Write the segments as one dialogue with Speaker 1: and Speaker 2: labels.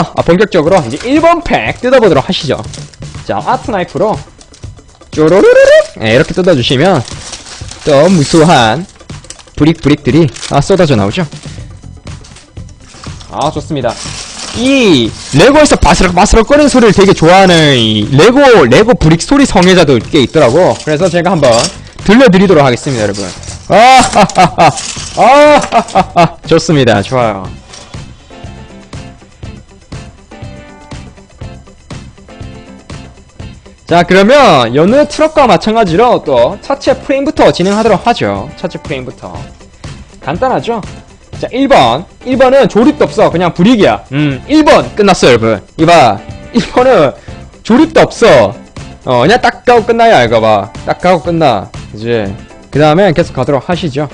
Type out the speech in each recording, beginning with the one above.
Speaker 1: 아, 본격적으로 이제 1번 팩 뜯어보도록 하시죠. 자, 아트 나이프로 쪼로로로로 네, 이렇게 뜯어주시면 또 무수한 브릭 브릭들이 아, 쏟아져 나오죠. 아, 좋습니다. 이 레고에서 바스락 바스락 거리는 소리를 되게 좋아하는 이 레고 레고 브릭 소리 성애자도 꽤 있더라고. 그래서 제가 한번 들려드리도록 하겠습니다, 여러분. 아하하하, 아하하하, 좋습니다, 좋아요. 자, 그러면 여느 트럭과 마찬가지로 또 차체 프레임부터 진행하도록 하죠. 차체 프레임부터. 간단하죠? 자, 1번. 1번은 조립도 없어. 그냥 불이기야. 음, 1번. 끝났어, 여러분. 이봐. 1번은 조립도 없어. 어, 그냥 딱 가고 끝나야, 이거 봐. 딱 가고 끝나. 이제. 그 다음에 계속 가도록 하시죠.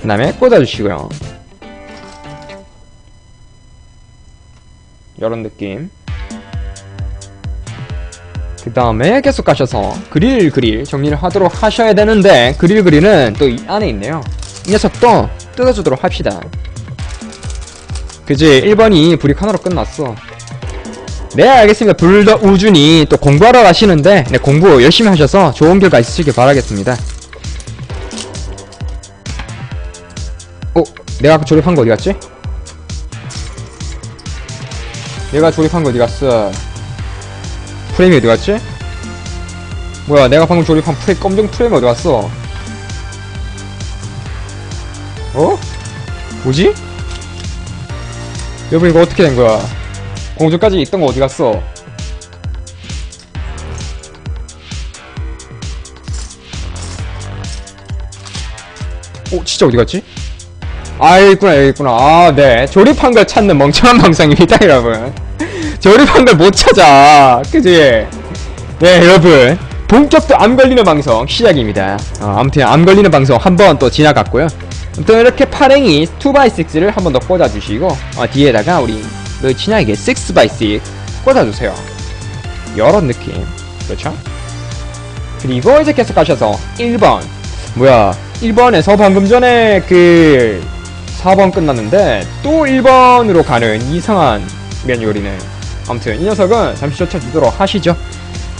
Speaker 1: 그 다음에 꽂아주시고요. 이런 느낌. 그 다음에 계속 가셔서 그릴 그릴 정리를 하도록 하셔야 되는데 그릴 그릴은 또 이 안에 있네요. 이 녀석도 뜯어주도록 합시다. 그지 1번이 브릭 하나로 끝났어. 네 알겠습니다. 불더 우준이 또 공부하러 가시는데 네, 공부 열심히 하셔서 좋은 결과 있으시길 바라겠습니다. 어? 내가 조립한 거 어디 갔지? 내가 조립한 거 어디 갔어? 프레임이 어디 갔지? 뭐야 내가 방금 조립한 프레임 검정 프레임이 어디 갔어? 어? 뭐지? 여러분 이거 어떻게 된 거야? 공중까지 있던 거 어디 갔어? 어 진짜 어디 갔지? 아 여기 있구나 여기 있구나 아네 조립한 걸 찾는 멍청한 방송입니다 여러분 조립한 걸 못 찾아. 그지? 네 여러분. 본격도 암 걸리는 방송 시작입니다. 어, 아무튼 암 걸리는 방송 한 번 또 지나갔고요. 아무튼 이렇게 파랭이 2x6를 한 번 더 꽂아주시고 어, 뒤에다가 우리 너 친하게 6x6 꽂아주세요. 이런 느낌. 그렇죠? 그리고 이제 계속 가셔서 1번. 뭐야? 1번에서 방금 전에 그 4번 끝났는데 또 1번으로 가는 이상한 매뉴얼이네 아무튼 이 녀석은 잠시 젖혀주도록 하시죠.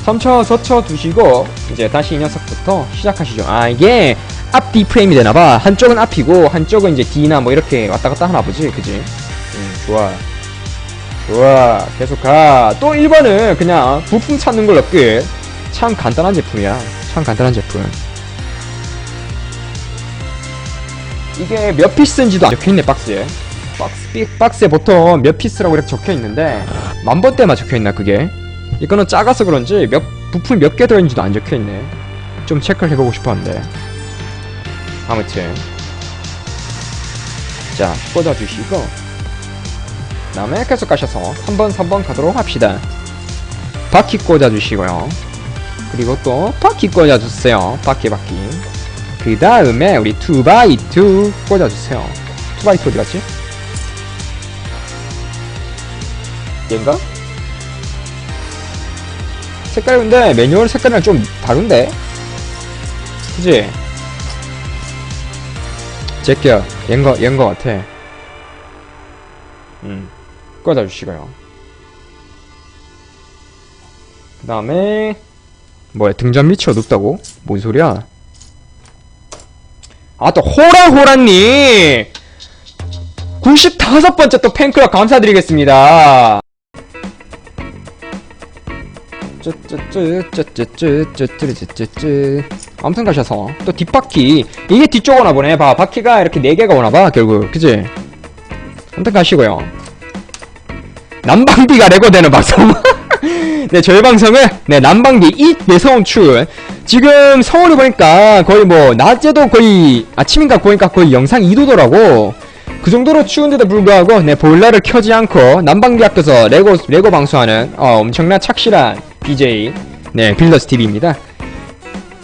Speaker 1: 3초 젖혀두시고 이제 다시 이 녀석부터 시작하시죠. 아 이게 앞뒤 프레임이 되나봐. 한쪽은 앞이고 한쪽은 이제 뒤나 뭐 이렇게 왔다 갔다 하나 보지 그지? 음 좋아. 좋아. 계속 가또 1번은 그냥 부품 찾는 걸로 끝참 간단한 제품이야. 참 간단한 제품. 이게 몇 피스인지도 안 적혀있네 박스에 박스, 삐- 박스에 보통 몇 피스라고 이렇게 적혀 있는데 만 번대만 적혀 있나 그게? 이거는 작아서 그런지 몇 부품이 몇 개 들어있는지도 안 적혀 있네. 좀 체크를 해보고 싶었는데. 아무튼. 자 꽂아주시고. 그 다음에 계속 가셔서 3번 3번 가도록 합시다. 바퀴 꽂아주시고요. 그리고 또 바퀴 꽂아주세요. 바퀴 바퀴. 그 다음에 우리 2x2 꽂아주세요. 2x2 어디 갔지? 얘인가? 색깔 근데 매뉴얼 색깔이랑 좀 다른데? 그지? 제끼야 얘인거 얘인거 같아 음 꽂아주시고요 그 다음에 뭐야 등잔 밑이 어둡다고? 뭔 소리야? 아 또 호라호라님 95번째 또 팬클럽 감사드리겠습니다 쯔쯔쯔쯔쯔쯔쯔쯔쯔쯔 아무튼 가셔서 또 뒷바퀴. 이게 뒤쪽 오나 보네. 봐 바퀴가 이렇게 4개가 오나 봐 결국. 그지 아무튼 가시고요. 난방비가 레고되는 방송. 네 저희 방송은 네 난방비 이 매서운 추운 지금 서울이 보니까 거의 뭐 낮에도 거의 아침인가 보니까 거의 영상 2도더라고. 그 정도로 추운데도 불구하고 네 보일러를 켜지 않고 난방비 아껴서 레고 레고 방송하는 어, 엄청난 착실한 BJ 네 빌더스 TV입니다.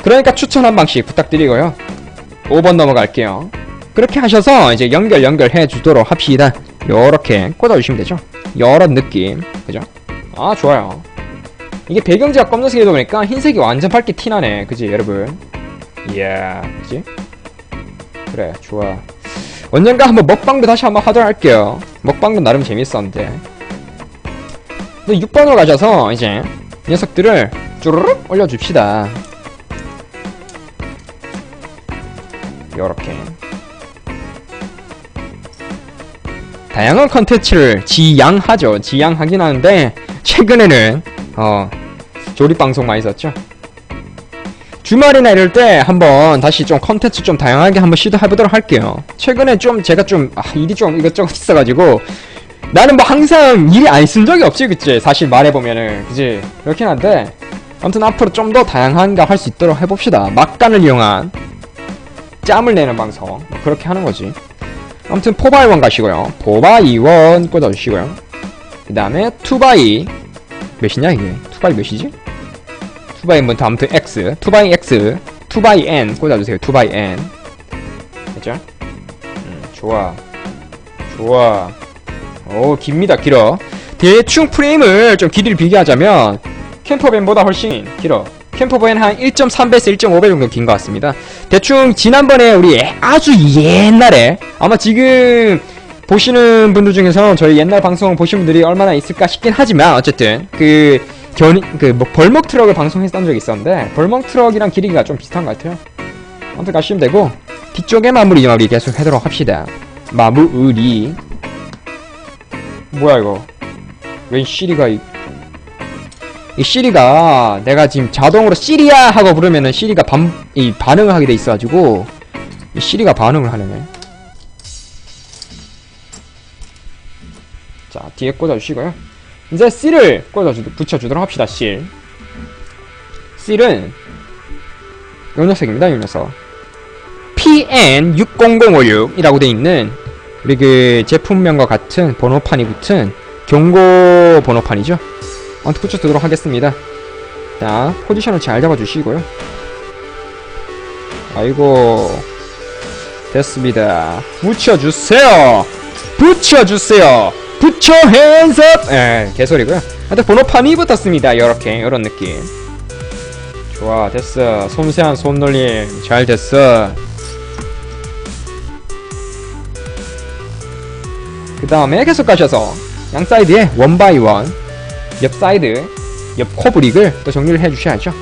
Speaker 1: 그러니까 추천 한 방씩 부탁드리고요. 5번 넘어갈게요. 그렇게 하셔서 이제 연결 연결해 주도록 합시다. 요렇게 꽂아주시면 되죠. 요런 느낌 그죠? 아 좋아요. 이게 배경지가 검정색이다 보니까 흰색이 완전 밝게 티나네. 그지 여러분? 이야 그지? 그래 좋아. 언젠가 한번 먹방도 다시 한번 하도록 할게요. 먹방도 나름 재밌었는데. 근데 6번으로 가셔서 이제 녀석들을 쭈르륵 올려줍시다. 요렇게. 다양한 컨텐츠를 지양하죠. 지양하긴 하는데, 최근에는, 어, 조립방송 많이 썼죠. 주말이나 이럴 때 한번 다시 좀 컨텐츠 좀 다양하게 한번 시도해보도록 할게요. 최근에 좀 제가 좀 아, 일이 좀 이것저것 있어가지고 나는 뭐 항상 일이 안 있은 적이 없지 그치 사실 말해보면은 그치 그렇긴 한데 아무튼 앞으로 좀 더 다양한 거할수 있도록 해봅시다. 막간을 이용한 짬을 내는 방송 뭐 그렇게 하는 거지. 아무튼 포바이1 가시고요. 포바이1 꽂아주시고요. 그 다음에 투바이 몇이냐 이게 투바이 몇이지? 투바이 먼저 아무튼 X, 투바이 X, 투바이 N 꽂아주세요. 투바이 N. 됐죠? 음, 좋아. 좋아. 오, 깁니다, 길어. 대충 프레임을 좀 길이를 비교하자면, 캠퍼밴보다 훨씬 길어. 캠퍼밴 한 1.3배에서 1.5배 정도 긴 것 같습니다. 대충 지난번에 우리 예- 아주 옛날에, 아마 지금 보시는 분들 중에서 저희 옛날 방송 보신 분들이 얼마나 있을까 싶긴 하지만, 어쨌든, 그, 견, 그, 뭐, 벌목 트럭을 방송했던 적이 있었는데, 벌목 트럭이랑 길이가 좀 비슷한 것 같아요. 아무튼 가시면 되고, 뒤쪽에 마무리 마무리 계속 하도록 합시다. 마무리. 뭐야, 이거. 웬 시리가, 이, 이 시리가, 내가 지금 자동으로 시리야! 하고 부르면은 시리가 반, 이 반응을 하게 돼 있어가지고, 이 시리가 반응을 하네. 자, 뒤에 꽂아주시고요. 이제 C를 꽂아주, 붙여주도록 합시다, C. C는, 요 녀석입니다, 요 녀석. PN60056이라고 돼 있는, 우리 그 제품명과 같은 번호판이 붙은 경고 번호판이죠. 아무튼 붙여두도록 하겠습니다. 자, 포지션을 잘 잡아주시고요. 아이고, 됐습니다. 붙여주세요! 붙여주세요! 붙여 핸즈 업! 예, 개소리고요. 하여튼 번호판이 붙었습니다. 요렇게, 요런 느낌. 좋아, 됐어. 섬세한 손놀림. 잘 됐어. 그 다음에 계속 가셔서 양 사이드에 원 바이 원, 옆 사이드, 옆 코브릭을 또 정리를 해주셔야죠.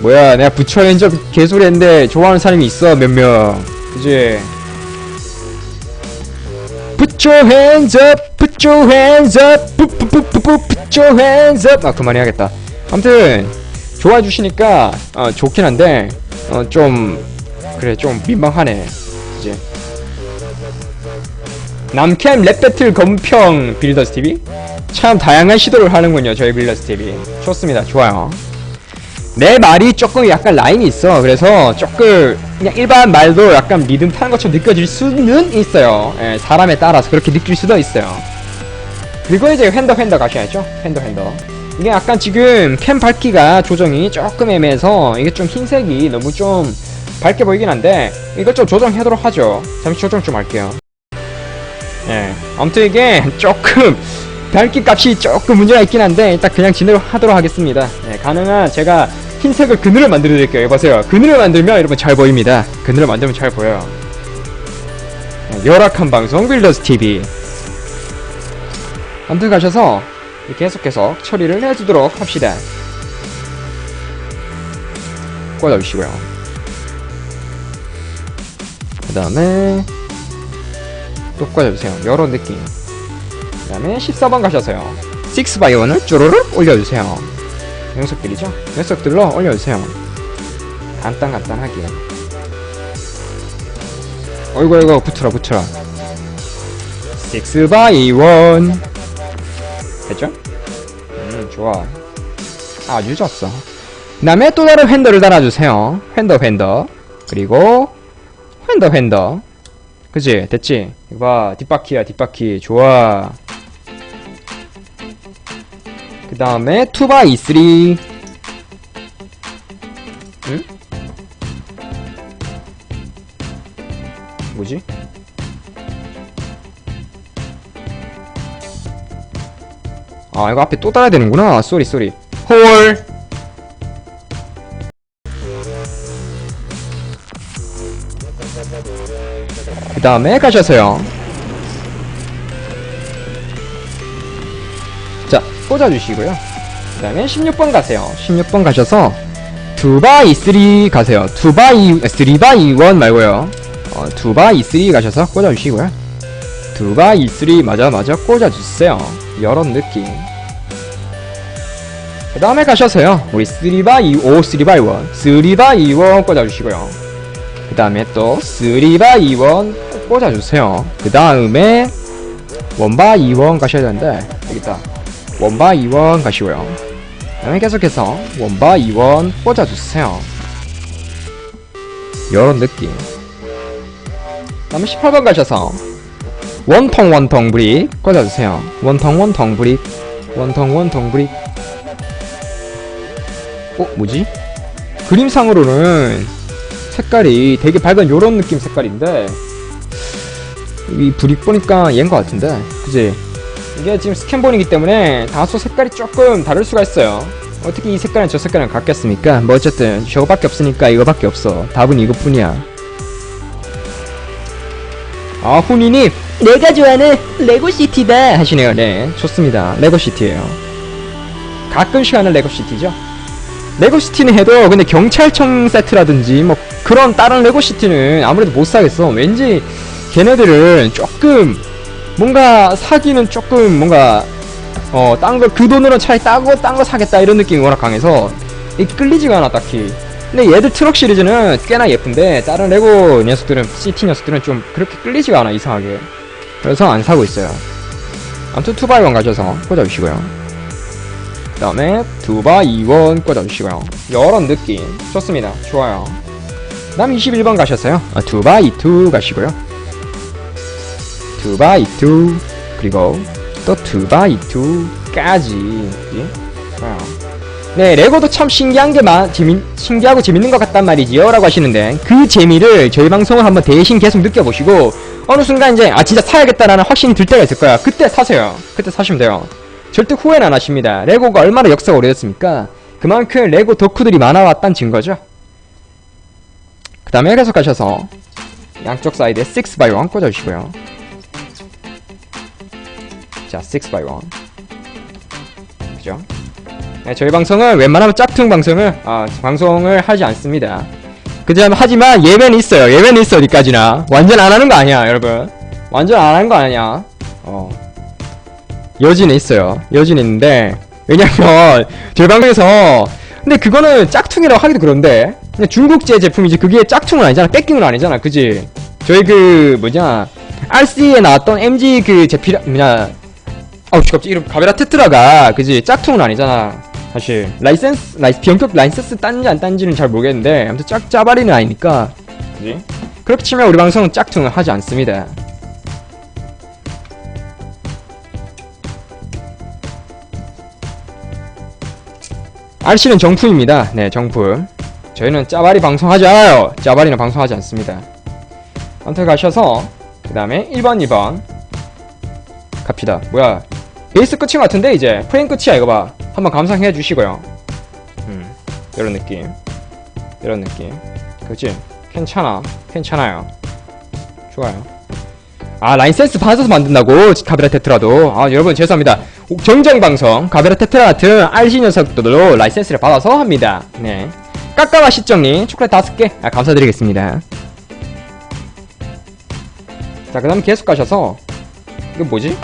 Speaker 1: 뭐야, 내가 부처 핸즈업 개소리 했는데 좋아하는 사람이 있어, 몇 명. 그지? Put your hands up, put your hands up, put, your hands up. 아, 그만해야겠다. 아무튼, 좋아해 주시니까, 어, 좋긴 한데, 어, 좀, 그래, 좀 민망하네. 이제. 남캠 랩배틀 검평 빌더스 TV? 참 다양한 시도를 하는군요, 저희 빌더스 TV. 좋습니다, 좋아요. 내 말이 조금 약간 라인이 있어. 그래서 조금 그냥 일반 말도 약간 리듬 타는 것처럼 느껴질 수는 있어요. 예, 사람에 따라서 그렇게 느낄 수도 있어요. 그리고 이제 핸더 핸더 가셔야죠. 핸더 핸더. 이게 약간 지금 캠 밝기가 조정이 조금 애매해서 이게 좀 흰색이 너무 좀 밝게 보이긴 한데 이것 좀 조정하도록 하죠. 잠시 조정 좀 할게요. 예. 아무튼 이게 조금 밝기 값이 조금 문제가 있긴 한데 일단 그냥 진행하도록 하겠습니다. 예, 가능한 제가 흰색을 그늘을 만들어 드릴게요. 보세요. 그늘을 만들면 여러분 잘 보입니다. 그늘을 만들면 잘 보여요. 예, 열악한 방송 빌더스 TV. 아무튼 가셔서 계속해서 처리를 해주도록 합시다. 꽂아주시고요. 그 다음에 또 꽂아주세요. 이런 느낌. 그 다음에 14번 가셔서요. 6바이온을 쭈루룩 올려주세요. 녀석들이죠? 녀석들로 올려주세요. 간단간단하게. 어이구 어이구 붙어라 붙어라. 6바이온 됐죠? 음 좋아. 아주 좋았어. 그 다음에 또 다른 핸더를 달아주세요. 핸더 핸더. 그리고 핸더 핸더 그치 됐지? 이거 봐 뒷바퀴야 뒷바퀴. 좋아. 그 다음에 2x3 응? 뭐지? 아 이거 앞에 또 따라야 되는구나. 쏘리 쏘리. 홀 다음에 가셔서요. 자, 꽂아주시고요. 그 다음에 16번 가세요. 16번 가셔서 2x3 가세요. 2x, 3x1 말고요. 어, 2x3 가셔서 꽂아주시고요. 2x3 맞아 맞아 꽂아주세요. 이런 느낌. 그 다음에 가셔서요. 우리 3x2, 5, 3x1, 3x1 꽂아주시고요. 그 다음에 또 3x2원 꽂아주세요. 그 다음에 1x2원 가셔야 되는데 여기 있다. 1x2원 가시고요. 그 다음에 계속해서 1x2원 꽂아주세요. 요런 느낌. 그 다음에 18번 가셔서 원통 원통 브릭 꽂아주세요. 원통 원통 브릭 원통 원통 브릭 어? 뭐지? 그림상으로는 색깔이 되게 밝은 요런 느낌 색깔인데 이 브릭 보니까 얘인 것 같은데. 그지? 이게 지금 스캔본이기 때문에 다소 색깔이 조금 다를 수가 있어요. 어떻게 이 색깔은 저 색깔이랑 같겠습니까? 뭐 어쨌든 저거밖에 없으니까 이거밖에 없어. 답은 이것뿐이야. 아 훈이님! 내가 좋아하는 레고시티다. 하시네요. 네 좋습니다. 레고시티에요. 가끔씩 하는 레고시티죠. 레고시티는 해도 근데 경찰청 세트라든지 뭐 그런 다른 레고시티는 아무래도 못 사겠어. 왠지 걔네들은 조금 뭔가 사기는 조금 뭔가 어 딴 거 그 돈으로 차라리 따고 딴 거 사겠다 이런 느낌이 워낙 강해서 이 끌리지가 않아 딱히. 근데 얘들 트럭 시리즈는 꽤나 예쁜데 다른 레고 녀석들은 시티 녀석들은 좀 그렇게 끌리지가 않아 이상하게. 그래서 안 사고 있어요. 아무튼 투바이원 가셔서 꽂아주시고요. 그 다음에 두바 2원 꽂아주시고요. 이런 느낌. 좋습니다. 좋아요. 그 다음 21번 가셨어요. 아, 두바 2투 가시고요 두바 2투 그리고 또 두바 2투까지 좋아요 네 레고도 참 신기한 게 마, 재미, 신기하고 재밌는 것 같단 말이지요 라고 하시는데 그 재미를 저희 방송을 한번 대신 계속 느껴보시고 어느 순간 이제 아 진짜 사야겠다라는 확신이 들 때가 있을 거야 그때 사세요 그때 사시면 돼요 절대 후회는 안 하십니다. 레고가 얼마나 역사가 오래됐습니까? 그만큼 레고 덕후들이 많아왔다는 증거죠. 그 다음에 계속 가셔서 양쪽 사이드에 6x1 꽂아주시고요. 자, 6x1. 그죠? 네, 저희 방송은 웬만하면 짝퉁 방송을, 아, 방송을 하지 않습니다. 그지만 하지만 예외는 있어요. 예외는 있어, 어디까지나. 완전 안 하는 거 아니야, 여러분. 완전 안 하는 거 아니야. 어. 여지는 있어요. 여지는 있는데 왜냐면 저희 방송에서 근데 그거는 짝퉁이라고 하기도 그런데 그냥 중국제 제품이지 그게 짝퉁은 아니잖아. 뺏김은 아니잖아. 그지? 저희 그 뭐냐 RC에 나왔던 MG 그 제필 뭐냐 어우 갑자기 이름 가베라 테트라가 그지 짝퉁은 아니잖아. 사실 라이센스 라이 변격 라이센스 딴지 안 딴지는 잘 모르겠는데 아무튼 짝 짜바리는 아니니까 그지? 그렇게 치면 우리 방송은 짝퉁을 하지 않습니다. RC는 정품입니다. 네, 정품. 저희는 짜바리 방송하지 않아요. 짜바리는 방송하지 않습니다. 아무튼 가셔서 그 다음에 1번, 2번 갑시다. 뭐야 베이스 끝인 것 같은데 이제 프레임 끝이야 이거 봐. 한번 감상해 주시고요. 음, 이런 느낌, 이런 느낌. 그치? 괜찮아, 괜찮아요. 좋아요. 아 라인센스 받아서 만든다고 카베라 테트라도 아 여러분 죄송합니다 정정 방송 카베라 테트라 같은 RC 녀석들도 라이센스를 받아서 합니다 네 깎아마 시정님 초콜릿 다섯 개 아, 감사드리겠습니다 자 그 다음 계속 가셔서 이거 뭐지?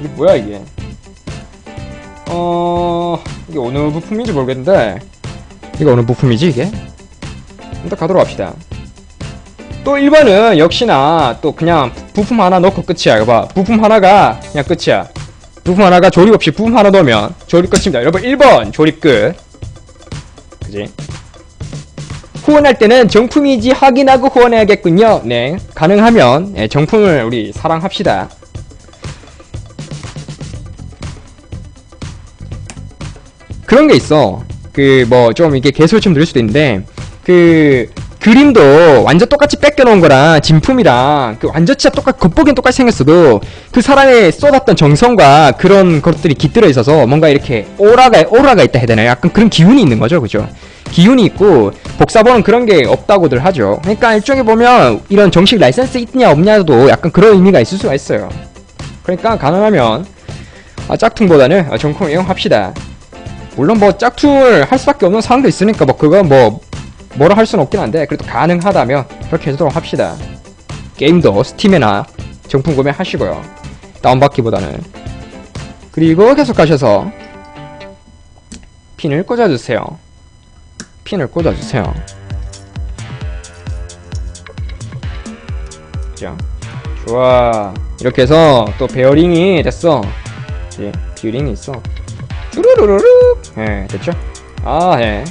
Speaker 1: 이게 뭐야 이게? 어 이게 어느 부품인지 모르겠는데 이거 어느 부품이지 이게? 일단 가도록 합시다. 또 1번은 역시나 또 그냥 부품 하나 넣고 끝이야. 이거 봐. 부품 하나가 그냥 끝이야. 부품 하나가 조립 없이 부품 하나 넣으면 조립 끝입니다. 여러분 1번 조립 끝. 그지 후원할 때는 정품이지 확인하고 후원해야겠군요 네 가능하면 네, 정품을 우리 사랑합시다 그런 게 있어 그 뭐 좀 이게 개소리처럼 들릴 수도 있는데 그 그림도 완전 똑같이 뺏겨놓은 거랑 진품이랑 그 완전 진짜 똑같 겉보기엔 똑같이 생겼어도 그 사람의 쏟았던 정성과 그런 것들이 깃들어 있어서 뭔가 이렇게 오라가 오라가 있다 해야 되나요? 약간 그런 기운이 있는 거죠, 그죠? 기운이 있고 복사본은 그런 게 없다고들 하죠. 그러니까 일종에 보면 이런 정식 라이센스 있냐 없냐도 약간 그런 의미가 있을 수가 있어요. 그러니까 가능하면 아, 짝퉁보다는 아, 정품 이용합시다. 물론 뭐 짝퉁을 할 수밖에 없는 상황도 있으니까 뭐 그건 뭐 뭐라 할 수는 없긴 한데 그래도 가능하다면 그렇게 해주도록 합시다. 게임도 스팀에나 정품 구매하시고요. 다운받기보다는 그리고 계속 가셔서 핀을 꽂아주세요. 핀을 꽂아주세요. 자, 좋아. 이렇게 해서 또 베어링이 됐어. 예, 비어링이 있어. 쭈루루루루. 예, 됐죠? 아, 예.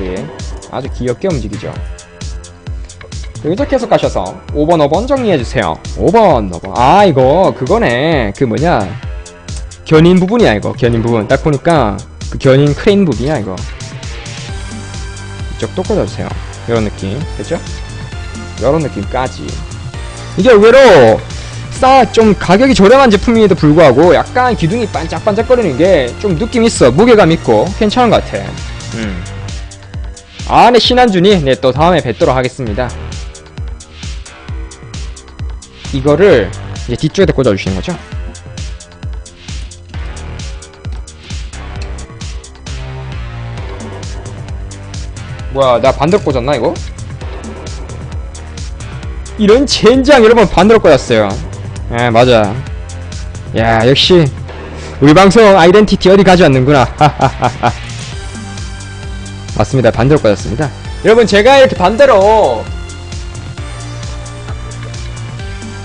Speaker 1: 예. 아주 귀엽게 움직이죠. 여기서 계속 가셔서 5번, 5번 정리해주세요. 5번, 5번. 아, 이거, 그거네. 그 뭐냐. 견인 부분이야, 이거. 견인 부분. 딱 보니까, 그 견인 크레인 부분이야, 이거. 이쪽도 꽂아주세요. 이런 느낌. 됐죠? 이런 느낌까지. 이게 의외로, 싸, 좀 가격이 저렴한 제품임에도 불구하고, 약간 기둥이 반짝반짝거리는 게 좀 느낌 있어. 무게감 있고, 괜찮은 것 같아. 음. 아, 네, 신한준이, 네, 또 다음에 뵙도록 하겠습니다. 이거를 이제 뒤쪽에 꽂아주시는 거죠. 뭐야, 나 반대로 꽂았나, 이거? 이런 젠장 여러분 반대로 꽂았어요. 예, 맞아. 야, 역시 우리 방송 아이덴티티 어디 가지 않는구나. 맞습니다. 반대로 꽂았습니다. 여러분, 제가 이렇게 반대로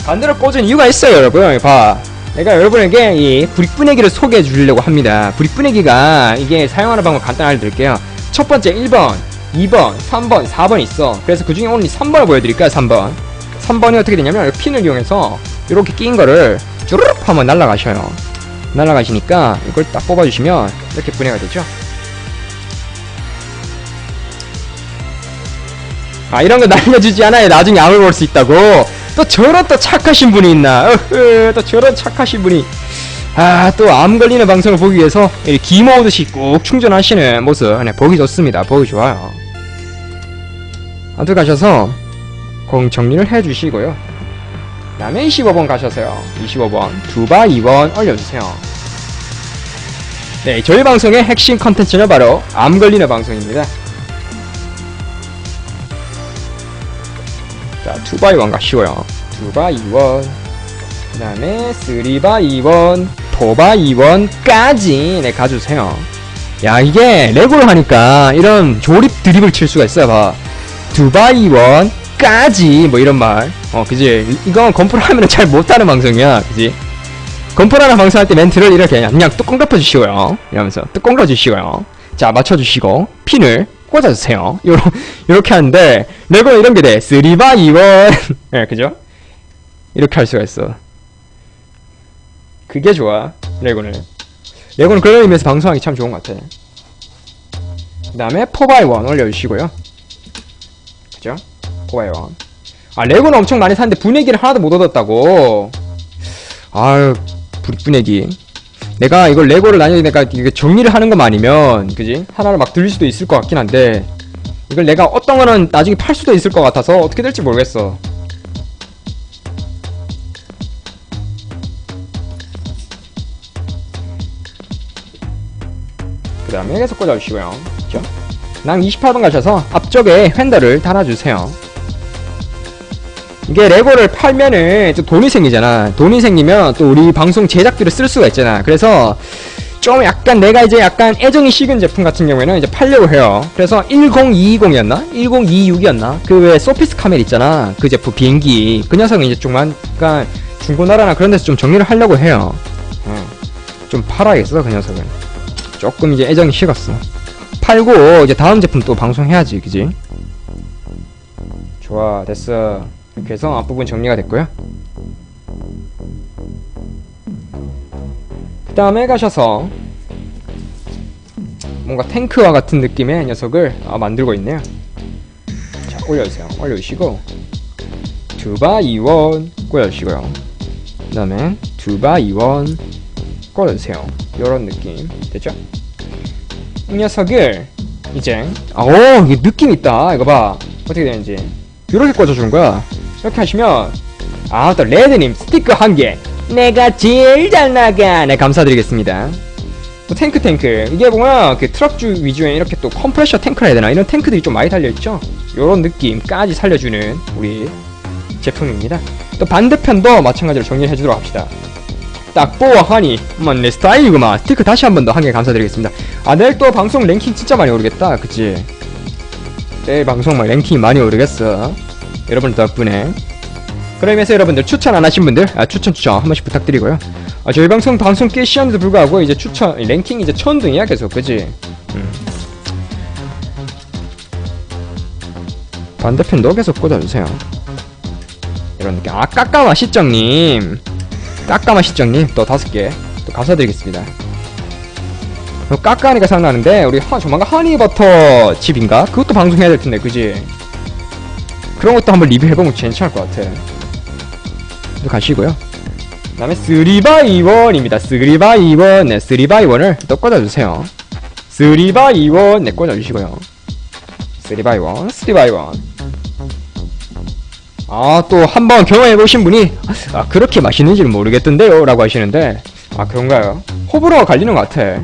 Speaker 1: 반대로 꽂은 이유가 있어요, 여러분. 봐. 내가 여러분에게 이 브릭 분해기를 소개해 주려고 합니다. 브릭 분해기가 이게 사용하는 방법 간단히 알려드릴게요. 첫 번째 1번, 2번, 3번, 4번 있어. 그래서 그 중에 오늘 3번을 보여드릴까요? 3번. 3번이 어떻게 되냐면 이 핀을 이용해서 이렇게 끼인 거를 쭈르륵 하면 날아가셔요. 날아가시니까 이걸 딱 뽑아주시면 이렇게 분해가 되죠. 아 이런 거 날려주지 않아요. 나중에 암을 볼 수 있다고. 또 저런 또 착하신 분이 있나? 어흐, 또 저런 착하신 분이. 아, 또 암 걸리는 방송을 보기 위해서 이렇게 기모 오듯이 꾹 충전하시는 모습. 네, 보기 좋습니다. 보기 좋아요. 아무튼 가셔서 공 정리를 해주시고요. 그 다음에 25번 가셔서요. 25번 두바 2번 올려주세요. 네, 저희 방송의 핵심 컨텐츠는 바로 암 걸리는 방송입니다. 자, 2x1 가시고요. 2x2원. 그 다음에 3x2원, 4x2원까지 네, 가주세요. 야, 이게 레고로 하니까 이런 조립 드립을 칠 수가 있어요. 봐. 2x2원까지 뭐 이런 말. 어, 그지? 이건 건프로 하면 잘 못하는 방송이야. 그지? 건프라는 방송할 때 멘트를 이렇게 그냥 뚜껑 덮어주시고요. 이러면서 뚜껑 덮어주시고요. 자, 맞춰주시고 핀을 꽂아주세요. 요러, 요렇게 하는데, 레고 이런 게 돼. 3바 2번. 예, 그죠? 이렇게 할 수가 있어. 그게 좋아, 레고는. 레고는 그런 의미에서 방송하기 참 좋은 것 같아. 그 다음에 4x1 올려주시고요. 그죠? 4x1. 아, 레고는 엄청 많이 샀는데 분해기를 하나도 못 얻었다고. 아유, 분- 분해기. 내가 이걸 레고를 나중에 내가 이게 정리를 하는 것만 아니면 그지 하나를 막 들릴 수도 있을 것 같긴 한데 이걸 내가 어떤 거는 나중에 팔 수도 있을 것 같아서 어떻게 될지 모르겠어 그 다음에 계속 꽂아주시고요 그죠 낭 28번 가셔서 앞쪽에 핸들을 달아주세요 이게 레고를 팔면은 또 돈이 생기잖아. 돈이 생기면 또 우리 방송 제작비를 쓸 수가 있잖아. 그래서 좀 약간 내가 이제 약간 애정이 식은 제품 같은 경우에는 이제 팔려고 해요. 그래서 1020이었나? 1026이었나? 그 왜 소피스 카멜 있잖아. 그 제품 비행기. 그 녀석은 이제 좀 약간 중고나라나 그런 데서 좀 정리를 하려고 해요. 어. 좀 팔아야겠어, 그 녀석은. 조금 이제 애정이 식었어. 팔고 이제 다음 제품 또 방송해야지, 그지? 좋아, 됐어. 이렇게 해서 앞부분 정리가 됐고요. 그 다음에 가셔서 뭔가 탱크와 같은 느낌의 녀석을 아, 만들고 있네요. 자, 올려주세요. 올려주시고 두바 2원 꽂아주시고요. 그 다음에 두바 2원 꽂아주세요. 이런 느낌 됐죠? 이 녀석을 이제 오 이게 느낌 있다. 이거 봐. 어떻게 되는지. 이렇게 꽂아주는 거야. 이렇게 하시면 아또 레드님 스티커 한 개. 내가 제일 잘 나가 네. 감사드리겠습니다. 또 탱크 탱크. 이게 보면 그 트럭주 위주에 이렇게 또 컴프레셔 탱크라 해야 되나? 이런 탱크들이 좀 많이 달려있죠? 요런 느낌까지 살려주는 우리 제품입니다. 또 반대편도 마찬가지로 정리해 주도록 합시다 딱보와 하니 엄마 내 스타일이구만. 스티커 다시 한 번 더 한 개 감사드리겠습니다. 아 내일 또 방송 랭킹 진짜 많이 오르겠다. 그치? 내일 방송 막 랭킹 많이 오르겠어. 여러분 덕분에. 그러면서 여러분들 추천 안 하신 분들 아 추천 추천 한 번씩 부탁드리고요. 아 저희 방송 방송 꽤 시간에도 불구하고 이제 추천 랭킹 이제 천등이야 계속. 그치? 음. 반대편도 계속 꽂아주세요. 이런 느낌. 아 까까마 시정님 까까마 시정님? 또 다섯 개. 또 감사드리겠습니다. 또 까까하니까 생각나는데 우리 하, 조만간 허니버터 칩인가? 그것도 방송해야 될 텐데 그지? 그런 것도 한번 리뷰해보면 괜찮을 것 같아. 또 가시고요. 그 다음에 3바이1입니다. 3바이1 네 3바이1을 또 꽂아주세요. 3바이1 네 꽂아주시고요. 3바이1 3바이1 아 또 한번 경험해보신 분이 아 그렇게 맛있는지는 모르겠던데요 라고 하시는데 아 그런가요? 호불호가 갈리는 것 같아.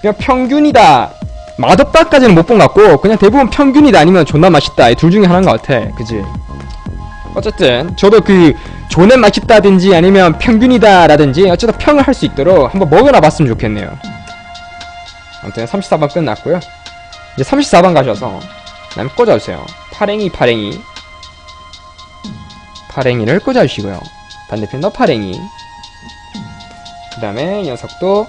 Speaker 1: 그냥 평균이다. 맛없다까지는 못 본 것 같고 그냥 대부분 평균이다 아니면 존나 맛있다. 이 둘 중에 하나인 것 같아. 그지? 어쨌든 저도 그 존나 맛있다든지 아니면 평균이다 라든지 어쨌든 평을 할 수 있도록 한번 먹여놔 봤으면 좋겠네요. 아무튼 34번 끝났고요. 이제 34번 가셔서 그다음에 꽂아주세요. 파랭이 파랭이 파랭이를 꽂아주시고요 반대편도 파랭이 그 다음에 이 녀석도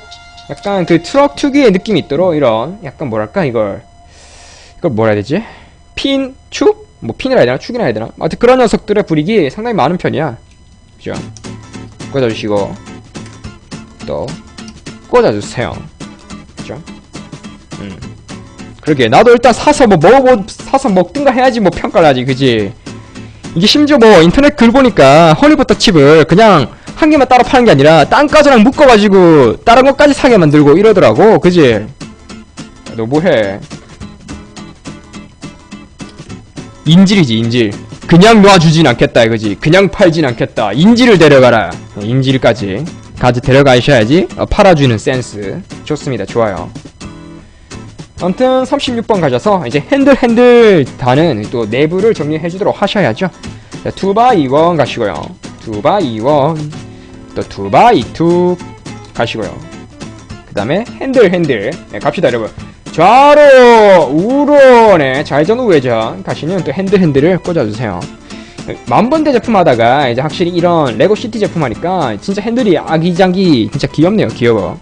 Speaker 1: 약간 그 트럭 특유의 느낌이 있도록 이런 약간 뭐랄까 이걸 이걸 뭐라 해야 되지? 핀? 축? 뭐 핀이라 해야 되나? 축이라 해야 되나? 아무튼 그런 녀석들의 불이익이 상당히 많은 편이야 그죠? 꽂아주시고 또 꽂아주세요 그죠? 음 그러게 나도 일단 사서 뭐 먹어보 사서 먹든가 해야지 뭐 평가를 하지 그지? 이게 심지어 뭐 인터넷 글 보니까 허니버터 칩을 그냥 한 개만 따로 파는 게 아니라 땅가지랑 묶어가지고 다른 것까지 사게 만들고 이러더라고. 그지? 너 뭐해? 인질이지 인질. 그냥 놔주진 않겠다 이거지. 그냥 팔진 않겠다. 인질을 데려가라. 어, 인질까지. 가지 데려가셔야지. 어, 팔아주는 센스. 좋습니다. 좋아요 아무튼 36번 가셔서 이제 핸들 핸들 다는 또 내부를 정리해 주도록 하셔야죠. 자, 2x2원 가시고요. 2x2원 또 2x2 가시고요. 그 다음에 핸들 핸들. 네, 갑시다 여러분. 좌로 우로 네 좌회전 우회전 가시면 또 핸들 핸들을 꽂아주세요. 만번대 제품 하다가 이제 확실히 이런 레고 시티 제품 하니까 진짜 핸들이 아기자기 진짜 귀엽네요 귀여워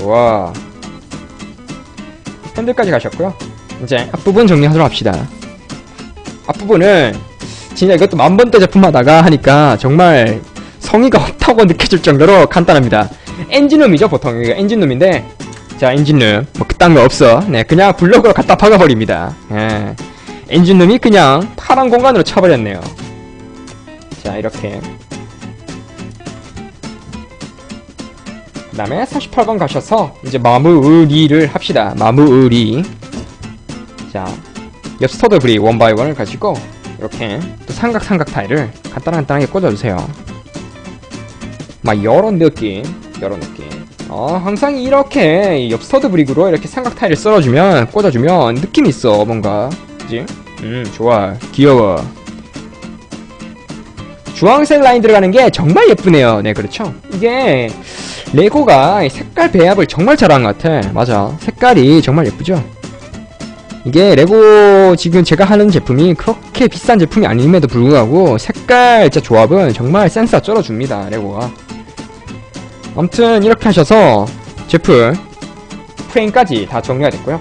Speaker 1: 좋아 핸들까지 가셨고요. 이제 앞부분 정리하도록 합시다. 앞부분은 진짜 이것도 만번대 제품 하다가 하니까 정말 성의가 없다고 느껴질 정도로 간단합니다. 엔진룸이죠 보통. 이거 엔진룸인데 자 엔진룸. 뭐 그딴 거 없어. 네 그냥 블럭으로 갖다 박아버립니다. 예. 엔진룸이 그냥 파란 공간으로 쳐버렸네요. 자 이렇게 그 다음에 48번 가셔서 이제 마무리를 합시다. 마무리. 자 엽스터드 브리 원 바이 원을 가지고 이렇게 또 삼각 삼각 타일을 간단간단하게 꽂아주세요. 막 요런 느낌 요런 느낌. 어 항상 이렇게 엽스터드 브릭으로 이렇게 삼각 타일을 썰어주면 꽂아주면 느낌 있어 뭔가. 그지? 음 좋아. 귀여워. 주황색 라인 들어가는 게 정말 예쁘네요. 네 그렇죠? 이게 레고가 색깔 배합을 정말 잘한 것 같아. 맞아. 색깔이 정말 예쁘죠? 이게 레고 지금 제가 하는 제품이 그렇게 비싼 제품이 아님에도 불구하고 색깔 진짜 조합은 정말 센스가 쩔어줍니다 레고가. 아무튼 이렇게 하셔서 제품 프레임까지 다 정리가 됐고요.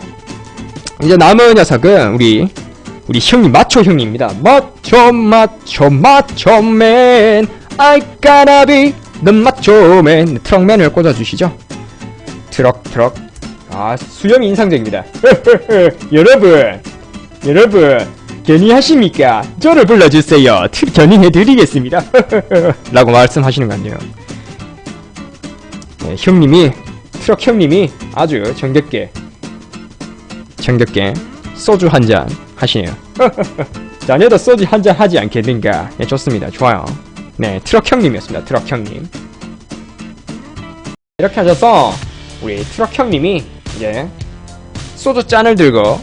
Speaker 1: 이제 남은 녀석은 우리 우리 형님 마초 형님입니다. 마초 마초 마초맨. I gotta be man 트럭맨을 꽂아주시죠 트럭 트럭 아 수염이 인상적입니다 여러분 여러분 견인하십니까? 저를 불러주세요 트- 견인해드리겠습니다 라고 말씀하시는 것 같네요 네, 형님이 트럭 형님이 아주 정겹게 정겹게 소주 한 잔 하시네요. 자네도 소주 한 잔 하지 않겠는가? 네, 좋습니다. 좋아요. 네, 트럭 형님이었습니다. 트럭 형님. 이렇게 하셔서 우리 트럭 형님이 이제 소주 잔을 들고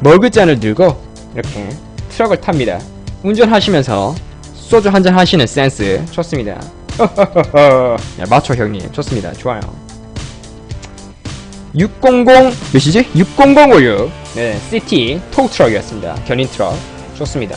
Speaker 1: 머그 잔을 들고 이렇게 트럭을 탑니다. 운전하시면서 소주 한 잔 하시는 센스 좋습니다. 네, 마초 형님 좋습니다. 좋아요. 600 몇이지? 60056 네, 시티 토우 트럭이었습니다. 견인 트럭 좋습니다.